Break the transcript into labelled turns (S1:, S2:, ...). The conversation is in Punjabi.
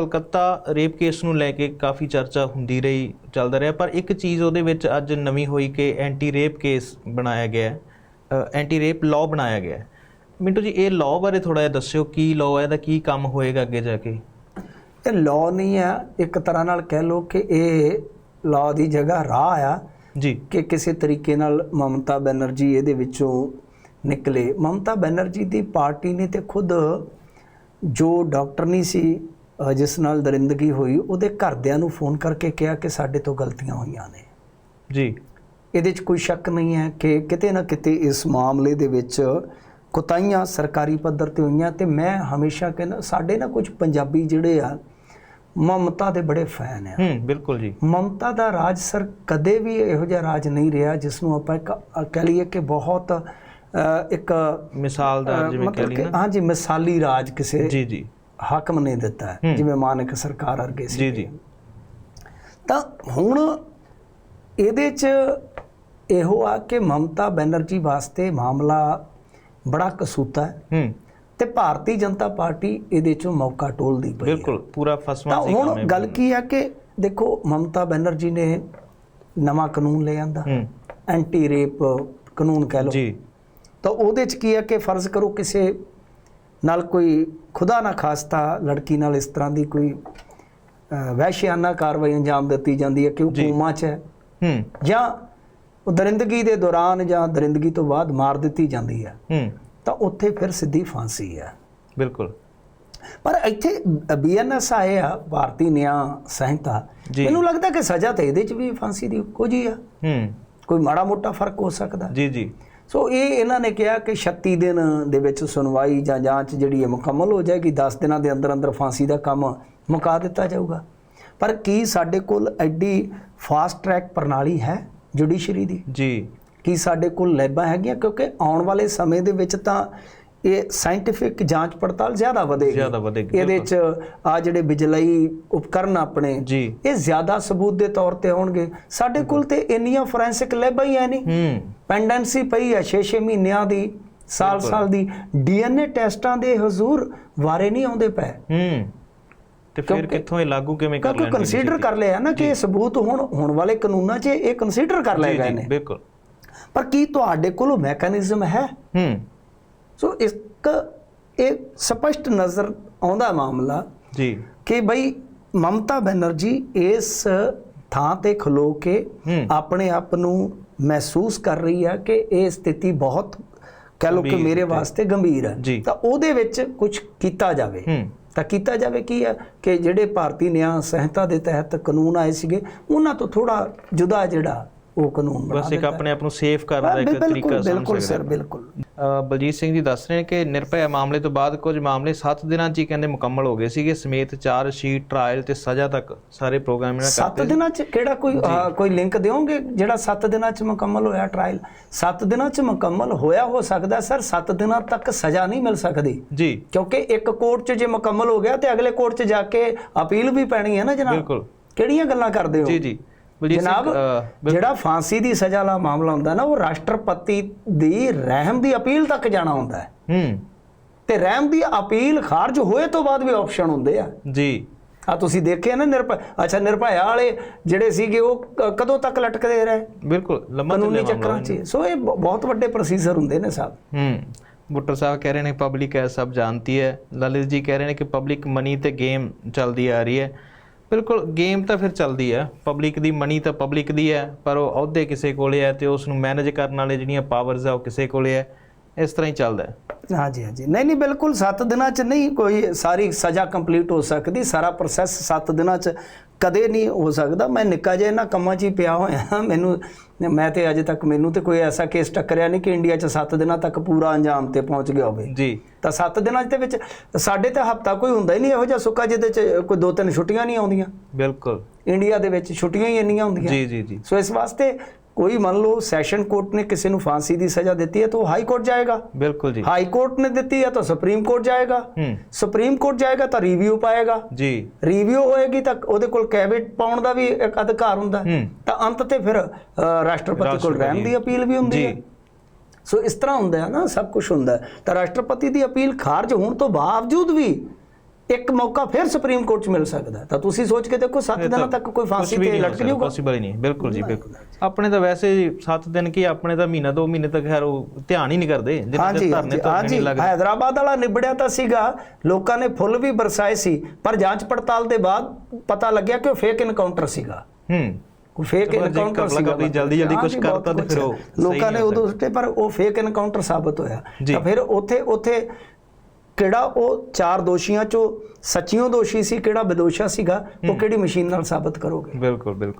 S1: ਕਲਕੱਤਾ ਰੇਪ ਕੇਸ ਨੂੰ ਲੈ ਕੇ ਕਾਫੀ ਚਰਚਾ ਹੁੰਦੀ ਰਹੀ ਚੱਲਦਾ ਰਿਹਾ ਪਰ ਇੱਕ ਚੀਜ਼ ਉਹਦੇ ਵਿੱਚ ਅੱਜ ਨਵੀਂ ਹੋਈ ਕਿ ਐਂਟੀ ਰੇਪ ਕੇਸ ਬਣਾਇਆ ਗਿਆ ਹੈ ਐਂਟੀ ਰੇਪ ਲਾਅ ਬਣਾਇਆ ਗਿਆ ਹੈ। ਮਿੰਟੂ ਜੀ ਇਹ ਲਾਅ ਬਾਰੇ ਥੋੜਾ ਜਿਹਾ ਦੱਸਿਓ ਕੀ ਲਾਅ ਹੈ ਇਹਦਾ ਕੀ ਕੰਮ ਹੋਏਗਾ ਅੱਗੇ ਜਾ ਕੇ?
S2: ਇਹ ਲਾਅ ਨਹੀਂ ਆ ਇੱਕ ਤਰ੍ਹਾਂ ਨਾਲ ਕਹਿ ਲਓ ਕਿ ਇਹ ਲਾਅ ਦੀ ਜਗ੍ਹਾ ਰਾਹ ਆ
S1: ਜੀ।
S2: ਕਿ ਕਿਸੇ ਤਰੀਕੇ ਨਾਲ ਮਮਤਾ ਬੈਨਰਜੀ ਇਹਦੇ ਵਿੱਚੋਂ ਨਿਕਲੇ। ਮਮਤਾ ਬੈਨਰਜੀ ਦੀ ਪਾਰਟੀ ਨੇ ਤੇ ਖੁਦ ਜੋ ਡਾਕਟਰ ਨਹੀਂ ਸੀ ਜਿਸ ਨਾਲ ਦਰਿੰਦਗੀ ਹੋਈ ਉਹਦੇ ਘਰਦਿਆਂ ਨੂੰ ਫੋਨ ਕਰਕੇ ਕਿਹਾ ਕਿ ਸਾਡੇ ਤੋਂ ਗਲਤੀਆਂ ਹੋਈਆਂ ਨੇ।
S1: ਜੀ।
S2: ਇਹਦੇ 'ਚ ਕੋਈ ਸ਼ੱਕ ਨਹੀਂ ਹੈ ਕਿ ਕਿਤੇ ਨਾ ਕਿਤੇ ਇਸ ਮਾਮਲੇ ਦੇ ਵਿੱਚ ਕੁਤਾਈਆਂ ਸਰਕਾਰੀ ਪੱਧਰ ਤੇ ਹੋਈਆਂ ਤੇ ਮੈਂ ਹਮੇਸ਼ਾ ਕਹਿੰਦਾ ਸਾਡੇ ਨਾ ਕੁਝ ਪੰਜਾਬੀ ਜਿਹੜੇ ਆ ਮਮਤਾ ਦੇ ਬੜੇ ਫੈਨ ਆ।
S1: ਹੂੰ ਬਿਲਕੁਲ ਜੀ।
S2: ਮਮਤਾ ਦਾ ਰਾਜ ਸਰ ਕਦੇ ਵੀ ਇਹੋ ਜਿਹਾ ਰਾਜ ਨਹੀਂ ਰਿਹਾ ਜਿਸ ਨੂੰ ਆਪਾਂ ਇੱਕ ਕਹਿ ਲਈਏ ਕਿ ਬਹੁਤ ਇੱਕ
S1: ਮਿਸਾਲਦਾਰ ਜਿਵੇਂ ਕਹਿ
S2: ਮਤਲਬ
S1: ਲਈ
S2: ਕਿ
S1: ਨਾ।
S2: ਹਾਂਜੀ ਮਿਸਾਲੀ ਰਾਜ ਕਿਸੇ
S1: ਜੀ ਜੀ।
S2: ਹਾਕਮ ਨੇ ਦਿੱਤਾ। ਜਿਵੇਂ ਮਾਨਕ ਸਰਕਾਰ ਵਰਗੇ ਸੀ।
S1: ਜੀ ਜੀ।
S2: ਤਾਂ ਹੁਣ ਇਹਦੇ 'ਚ ਇਹੋ ਆ ਕਿ ਮਮਤਾ ਬੈਨਰਜੀ ਵਾਸਤੇ ਮਾਮਲਾ ਬੜਾ ਕਸੂਤਾ ਹੈ।
S1: ਹੂੰ।
S2: ਤੇ ਭਾਰਤੀ ਜਨਤਾ ਪਾਰਟੀ ਇਹਦੇ 'ਚੋਂ ਮੌਕਾ ਟੋਲਦੀ ਪਈ
S1: ਬਿਲਕੁਲ ਪੂਰਾ ਫਸਵਾ ਸੀ
S2: ਹੁਣ ਗੱਲ ਕੀ ਹੈ ਕਿ ਦੇਖੋ ਮਮਤਾ ਬੈਨਰਜੀ ਨੇ ਨਵਾਂ ਕਾਨੂੰਨ ਲੈ ਆਂਦਾ। ਐਂਟੀ ਰੇਪ ਕਾਨੂੰਨ ਕਹਿ ਲਓ।
S1: ਜੀ।
S2: ਤਾਂ ਉਹਦੇ 'ਚ ਕੀ ਹੈ ਕਿ ਫਰਜ਼ ਕਰੋ ਕਿਸੇ ਨਾਲ ਕੋਈ ਖੁਦਾ ਨਾ ਖਾਸਤਾ ਲੜਕੀ ਨਾਲ ਇਸ ਤਰ੍ਹਾਂ ਦੀ ਕੋਈ ਵਹਿਸ਼ਿਆਨਾ ਕਾਰਵਾਈ ਅੰਜਾਮ ਦਿੱਤੀ ਜਾਂਦੀ ਹੈ ਕਿ ਉਹ। ਕੋਮਾ 'ਚ ਹੈ।
S1: ਹੂੰ।
S2: ਜਾਂ ਉਹ ਦਰਿੰਦਗੀ ਦੇ ਦੌਰਾਨ ਜਾਂ ਦਰਿੰਦਗੀ ਤੋਂ ਬਾਅਦ ਮਾਰ ਦਿੱਤੀ ਜਾਂਦੀ ਹੈ।
S1: ਹੂੰ।
S2: ਤਾਂ ਉੱਥੇ ਫਿਰ ਸਿੱਧੀ ਫਾਂਸੀ ਹੈ।
S1: ਬਿਲਕੁਲ।
S2: ਪਰ ਇੱਥੇ ਬੀਐਨਐਸ ਆਏ ਆ ਭਾਰਤੀ ਨਿਆਂ ਸੰਹਿਤਾ। ਮੈਨੂੰ ਲੱਗਦਾ ਕਿ ਸਜ਼ਾ ਤਾਂ ਇਹਦੇ 'ਚ ਵੀ ਫਾਂਸੀ ਦੀ ਕੁਝ ਹੀ ਆ।
S1: ਹੂੰ।
S2: ਕੋਈ ਮਾੜਾ ਮੋਟਾ ਫ਼ਰਕ ਹੋ ਸਕਦਾ।
S1: ਜੀ ਜੀ।
S2: ਸੋ ਇਹ ਇਹਨਾਂ ਨੇ ਕਿਹਾ ਕਿ 36 ਦਿਨ ਦੇ ਵਿੱਚ ਸੁਣਵਾਈ ਜਾਂ ਜਾਂਚ ਜਿਹੜੀ ਹੈ ਮੁਕੰਮਲ ਹੋ ਜਾਏਗੀ। 10 ਦਿਨਾਂ ਦੇ ਅੰਦਰ ਅੰਦਰ ਫਾਂਸੀ ਦਾ ਕੰਮ ਮੁਕਾ ਦਿੱਤਾ ਜਾਊਗਾ। ਪਰ ਕੀ ਸਾਡੇ ਕੋਲ ਐਡੀ ਫਾਸਟ ਟਰੈਕ ਪ੍ਰਣਾਲੀ ਹੈ ਜੁਡੀਸ਼ਰੀ ਦੀ?
S1: ਜੀ।
S2: ਕੀ ਸਾਡੇ ਕੋਲ ਲੈਬਾਂ ਹੈਗੀਆਂ? ਕਿਉਂਕਿ ਆਉਣ ਵਾਲੇ ਸਮੇਂ ਦੇ ਵਿੱਚ ਤਾਂ ਇਹ ਸਾਇੰਟੀਫਿਕ ਜਾਂਚ ਪੜਤਾਲ ਜ਼ਿਆਦਾ ਵਧੇਗੀ।
S1: ਜ਼ਿਆਦਾ ਵਧੇਗੀ,
S2: ਇਹਦੇ 'ਚ ਆ ਜਿਹੜੇ ਬਿਜਲਈ ਉਪਕਰਨ ਆਪਣੇ
S1: ਜੀ।
S2: ਇਹ ਜ਼ਿਆਦਾ ਸਬੂਤ ਦੇ ਤੌਰ ਤੇ ਆਉਣਗੇ। ਸਾਡੇ ਕੋਲ ਤੇ ਇੰਨੀਆਂ ਫੋਰੈਂਸਿਕ ਲੈਬਾਂ ਹੀ ਹੈ ਨਹੀਂ।
S1: ਹੂੰ।
S2: ਪੈਂਡੈਂਸੀ ਪਈ ਹੈ 6-6 ਮਹੀਨਿਆਂ ਦੀ ਸਾਲ-ਸਾਲ ਦੀ। ਡੀਐਨਏ ਟੈਸਟਾਂ ਦੇ ਹਜ਼ੂਰ ਵਾਰੇ ਨਹੀਂ ਆਉਂਦੇ ਪਏ।
S1: ਹੂੰ। ਤੇ ਫਿਰ ਕਿੱਥੋਂ ਇਹ ਲਾਗੂ ਕਿਵੇਂ ਕਰ
S2: ਕਿਉਂਕਿ
S1: ਲੈਣਗੇ
S2: ਕੰਸੀਡਰ ਕਰ ਲਿਆ ਨਾ ਕਿ ਇਹ ਸਬੂਤ ਹੁਣ ਹੁਣ ਵਾਲੇ ਕਾਨੂੰਨਾਂ 'ਚ ਇਹ ਕੰਸੀਡਰ ਕਰ ਲਏ ਗਏ ਨੇ।
S1: ਬਿਲਕੁਲ।
S2: ਪਰ ਕੀ ਤੁਹਾਡੇ ਕੋਲ ਮੈਕੈਨਿਜ਼ਮ ਹੈ?
S1: ਹੂੰ।
S2: ਸੋ ਇੱਕ ਇਹ ਸਪਸ਼ਟ ਨਜ਼ਰ ਆਉਂਦਾ ਮਾਮਲਾ
S1: ਜੀ।
S2: ਕਿ ਬਈ ਮਮਤਾ ਬੈਨਰਜੀ ਇਸ ਥਾਂ ਤੇ ਖਲੋ ਕੇ ਆਪਣੇ ਆਪ ਨੂੰ ਮਹਿਸੂਸ ਕਰ ਰਹੀ ਹੈ ਕਿ ਇਹ ਸਥਿਤੀ ਬਹੁਤ ਕਹ ਲਓ ਕਿ ਮੇਰੇ ਵਾਸਤੇ ਗੰਭੀਰ ਹੈ। ਤਾਂ ਉਹਦੇ ਵਿੱਚ ਕੁਝ ਕੀਤਾ ਜਾਵੇ। ਤਾਂ ਕੀਤਾ ਜਾਵੇ ਕੀ ਹੈ ਕਿ ਜਿਹੜੇ ਭਾਰਤੀ ਨਿਆਂ ਸੰਹਿਤਾ ਦੇ ਤਹਿਤ ਕਾਨੂੰਨ ਆਏ ਸੀਗੇ ਉਹਨਾਂ ਤੋਂ ਥੋੜਾ ਜੁਦਾ ਜਿਹੜਾ ਉਹ ਕਾਨੂੰਨ ਬਣਾ
S1: ਬਸ ਇੱਕ ਆਪਣੇ ਆਪ ਨੂੰ ਸੇਫ ਕਰਨ ਦਾ। ਇੱਕ
S2: ਬਿਲਕੁਲ
S1: ਤਰੀਕਾ ਸਮਝ
S2: ਬਿਲਕੁਲ
S1: ਸਕਦੇ
S2: ਸਰ ਬਿਲਕੁਲ।
S1: ਬਲਜੀਤ ਸਿੰਘ ਜੀ ਦੱਸ ਰਹੇ ਨੇ ਕਿ ਨਿਰਭੈ ਮਾਮਲੇ ਤੋਂ ਬਾਅਦ ਕੁਝ ਮਾਮਲੇ 7 ਦਿਨਾਂ 'ਚ ਹੀ ਕਹਿੰਦੇ ਮੁਕੰਮਲ ਹੋ ਗਏ ਸੀਗੇ ਸਮੇਤ ਚਾਰ ਸ਼ੀਟ ਟ੍ਰਾਇਲ ਤੇ ਸਜ਼ਾ ਤੱਕ ਸਾਰੇ ਪ੍ਰੋਗਰਾਮ ਇਹਨਾਂ
S2: ਸੱਤ
S1: ਕਰਤੇ
S2: ਦਿਨਾਂ ਚ ਕਿਹੜਾ ਕੋਈ ਕੋਈ ਲਿੰਕ ਦਿਓਗੇ? ਜਿਹੜਾ 7 ਦਿਨਾਂ ਚ ਮੁਕੰਮਲ ਹੋਇਆ ਟ੍ਰਾਇਲ 7 ਦਿਨਾਂ ਚ ਮੁਕੰਮਲ ਹੋਇਆ ਹੋ ਸਕਦਾ ਸਰ 7 ਦਿਨਾਂ ਤੱਕ ਸਜ਼ਾ ਨਹੀਂ ਮਿਲ ਸਕਦੀ।
S1: ਜੀ।
S2: ਕਿਉਂਕਿ ਇੱਕ ਕੋਰਟ 'ਚ ਜੇ ਮੁਕੰਮਲ ਹੋ ਗਿਆ ਤੇ ਅਗਲੇ ਕੋਰਟ 'ਚ ਜਾ ਕੇ ਅਪੀਲ ਵੀ ਪੈਣੀ ਹੈ ਨਾ ਜਨਾਬ।
S1: ਬਿਲਕੁਲ।
S2: ਕਿਹੜੀਆਂ ਗੱਲਾਂ ਕਰਦੇ ਹੋ?
S1: ਜੀ ਜੀ।
S2: ਜਨਾਬ ਜਿਹੜਾ ਫਾਂਸੀ ਦੀ ਸਜ਼ਾ ਵਾਲਾ ਮਾਮਲਾ ਹੁੰਦਾ ਨਾ ਉਹ ਰਾਸ਼ਟਰਪਤੀ ਦੀ ਰਹਿਮ ਦੀ ਅਪੀਲ ਤੱਕ ਜਾਣਾ ਹੁੰਦਾ ਹੈ।
S1: ਹੂੰ।
S2: ਤੇ ਰਹਿਮ ਦੀ ਅਪੀਲ ਖਾਰਜ ਹੋਏ ਤੋਂ ਬਾਅਦ ਵੀ ਆਪਸ਼ਨ ਹੁੰਦੇ ਆ।
S1: ਜੀ।
S2: ਆ ਤੁਸੀਂ ਦੇਖਿਆ ਨਾ ਨਿਰਭੈ ਅੱਛਾ ਨਿਰਭਇਆ ਵਾਲੇ ਜਿਹੜੇ ਸੀਗੇ ਉਹ ਕਦੋਂ ਤੱਕ ਲਟਕਦੇ ਰਹੇ?
S1: ਬਿਲਕੁਲ ਲੰਮਾ
S2: ਕਾਨੂੰਨੀ ਚੱਕਰਾਂ 'ਚ। ਸੋ ਇਹ ਬਹੁਤ ਵੱਡੇ ਪ੍ਰੋਸੀਜਰ ਹੁੰਦੇ ਨੇ ਸਾਹਿਬ
S1: ਹੂੰ। ਬੁੱਟਰ ਸਾਹਿਬ ਕਹਿ ਰਹੇ ਨੇ ਪਬਲਿਕ ਇਹ ਸਭ ਜਾਣਤੀ ਹੈ। ਲਲਿਤ ਜੀ ਕਹਿ ਰਹੇ ਨੇ ਕਿ ਪਬਲਿਕ ਮਨੀ ਤੇ ਗੇਮ ਚੱਲਦੀ ਆ ਰਹੀ ਹੈ। ਬਿਲਕੁਲ ਗੇਮ ਤਾਂ ਫਿਰ ਚੱਲਦੀ ਹੈ ਪਬਲਿਕ ਦੀ ਮਨੀ ਤਾਂ ਪਬਲਿਕ ਦੀ ਹੈ ਪਰ ਉਹ ਅਹੁਦੇ ਕਿਸੇ ਕੋਲੇ ਹੈ ਤੇ ਉਸ ਨੂੰ ਮੈਨੇਜ ਕਰਨ ਵਾਲੇ ਜਿਹੜੀਆਂ ਪਾਵਰਸ ਆ ਉਹ ਕਿਸੇ ਕੋਲੇ ਹੈ ਇਸ ਤਰ੍ਹਾਂ ਹੀ ਚੱਲਦਾ ਹੈ।
S2: ਹਾਂਜੀ ਹਾਂਜੀ। ਨਹੀਂ ਨਹੀਂ ਬਿਲਕੁਲ 7 ਦਿਨਾਂ 'ਚ ਨਹੀਂ ਕੋਈ ਸਾਰੀ ਸਜ਼ਾ ਕੰਪਲੀਟ ਹੋ ਸਕਦੀ। ਸਾਰਾ ਪ੍ਰੋਸੈਸ 7 ਦਿਨਾਂ 'ਚ ਕਦੇ ਨਹੀਂ ਹੋ ਸਕਦਾ। ਮੈਂ ਨਿੱਕਾ ਜਿਹਾ ਇਹਨਾਂ ਕੰਮਾਂ 'ਚ ਹੀ ਪਿਆ ਹੋਇਆ। ਮੈਨੂੰ ਮੈਂ ਤੇ ਅਜੇ ਤੱਕ ਮੈਨੂੰ ਤੇ ਕੋਈ ਐਸਾ ਕੇਸ ਟੱਕਰਿਆ ਨਹੀਂ ਕਿ ਇੰਡੀਆ 'ਚ 7 ਦਿਨਾਂ ਤੱਕ ਪੂਰਾ ਅੰਜਾਮ ਤੇ ਪਹੁੰਚ ਗਿਆ ਹੋਵੇ।
S1: ਜੀ।
S2: ਤਾਂ 7 ਦਿਨਾਂ ਦੇ ਵਿੱਚ ਸਾਡੇ ਤੇ ਹਫਤਾ ਕੋਈ ਹੁੰਦਾ ਹੀ ਨਹੀਂ ਇਹੋ ਜਿਹਾ ਸੁੱਕਾ ਜਿਹਦੇ 'ਚ ਕੋਈ ਦੋ ਤਿੰਨ ਛੁੱਟੀਆਂ ਨਹੀਂ ਆਉਂਦੀਆਂ।
S1: ਬਿਲਕੁਲ।
S2: ਇੰਡੀਆ ਦੇ ਵਿੱਚ ਛੁੱਟੀਆਂ ਹੀ ਇੰਨੀਆਂ ਹੁੰਦੀਆਂ।
S1: ਜੀ ਜੀ ਜੀ।
S2: ਸੋ ਇਸ ਵਾਸਤੇ ਕੋਈ ਮੰਨ ਲਓ ਸੈਸ਼ਨ ਕੋਰਟ ਨੇ ਕਿਸੇ ਨੂੰ ਫਾਂਸੀ ਦੀ ਸਜ਼ਾ ਦਿੱਤੀ ਹੈ ਤਾਂ ਉਹ ਹਾਈ ਕੋਰਟ ਜਾਏਗਾ।
S1: ਬਿਲਕੁਲ ਜੀ।
S2: ਹਾਈ ਕੋਰਟ ਨੇ ਦਿੱਤੀ ਹੈ ਤਾਂ ਸੁਪਰੀਮ ਕੋਰਟ ਜਾਏਗਾ। ਸੁਪਰੀਮ ਕੋਰਟ ਜਾਏਗਾ ਤਾਂ ਰਿਵਿਊ ਪਾਏਗਾ।
S1: ਜੀ।
S2: ਰਿਵਿਊ ਹੋਏਗੀ ਤਾਂ ਉਹਦੇ ਕੋਲ ਕੈਬਿਨਟ ਪਾਉਣ ਦਾ ਵੀ ਇੱਕ ਅਧਿਕਾਰ ਹੁੰਦਾ ਤਾਂ ਅੰਤ ਤੇ ਫਿਰ ਰਾਸ਼ਟਰਪਤੀ ਕੋਲ ਰਹਿਮ ਦੀ ਅਪੀਲ ਵੀ ਹੁੰਦੀ ਹੈ। ਸੋ ਇਸ ਤਰ੍ਹਾਂ ਹੁੰਦਾ ਹੈ ਨਾ ਸਭ ਕੁਝ ਹੁੰਦਾ ਹੈ। ਤਾਂ ਰਾਸ਼ਟਰਪਤੀ ਦੀ ਅਪੀਲ ਖਾਰਜ ਹੋਣ ਤੋਂ ਬਾਵਜੂਦ ਵੀ ਇੱਕ ਮੌਕਾ ਫਿਰ ਸੁਪਰੀਮ ਕੋਰਟ 'ਚ ਮਿਲ ਸਕਦਾ। ਤਾਂ ਤੁਸੀਂ ਸੋਚ ਕੇ ਦੇਖੋ 7 ਦਿਨਾਂ ਤੱਕ ਕੋਈ ਫਾਂਸੀ ਤੇ ਲਟਕ ਜਾਊਗਾ।
S1: ਪੋਸੀਬਲ ਹੀ ਨਹੀਂ ਬਿਲਕੁਲ ਜੀ ਬਿਲਕੁਲ। ਆਪਣੇ ਤਾਂ ਵੈਸੇ 7 ਦਿਨ ਕੀ ਆਪਣੇ ਤਾਂ ਮਹੀਨਾ 2 ਮਹੀਨੇ ਤੱਕ ਖੈਰ ਉਹ ਧਿਆਨ ਹੀ ਨਹੀਂ ਕਰਦੇ ਜਿੰਨਾ ਚਿਰ ਧਰਨੇ
S2: ਹਾਂਜੀ
S1: ਨਹੀਂ ਲੱਗਦੇ।
S2: ਹੈਦਰਾਬਾਦ ਵਾਲਾ ਨਿਬੜਿਆ ਤਾਂ ਸੀਗਾ ਲੋਕਾਂ ਨੇ ਫੁੱਲ ਵੀ ਬਰਸਾਏ ਸੀ ਪਰ ਜਾਂਚ ਪੜਤਾਲ ਦੇ ਬਾਅਦ ਪਤਾ ਲੱਗਿਆ ਕਿ ਉਹ ਫੇਕ ਇਨਕਾਊਂਟਰ ਸੀਗਾ।
S1: ਹੂੰ।
S2: ਫੇਕ ਇਨਕਾਊਂਟਰ ਸੀਗਾ
S1: ਕਪਲੀ ਜਲਦੀ- ਜਲਦੀ
S2: ਬਹੁਤ
S1: ਕਰਤਾ ਤੇ ਫਿਰ ਉਹ
S2: ਲੋਕਾਂ ਨੇ ਉਦੋਂ ਉੱਤੇ ਪਰ ਉਹ ਫੇਕ ਇਨਕਾਊਂਟਰ ਸਾਬਤ ਹੋਇਆ। ਤਾਂ ਫਿਰ ਉੱਥੇ ਉੱਥੇ ਕਿਹੜਾ ਉਹ ਚਾਰ ਦੋਸ਼ੀਆਂ ਚੋਂ ਸੱਚੀਓ ਦੋਸ਼ੀ ਸੀ ਕਿਹੜਾ ਬੇਦੋਸ਼ਾ ਸੀਗਾ ਉਹ ਕਿਹੜੀ ਮਸ਼ੀਨ ਨਾਲ ਸਾਬਤ ਕਰੋਗੇ?
S1: ਬਿਲਕੁਲ ਬਿਲਕੁਲ।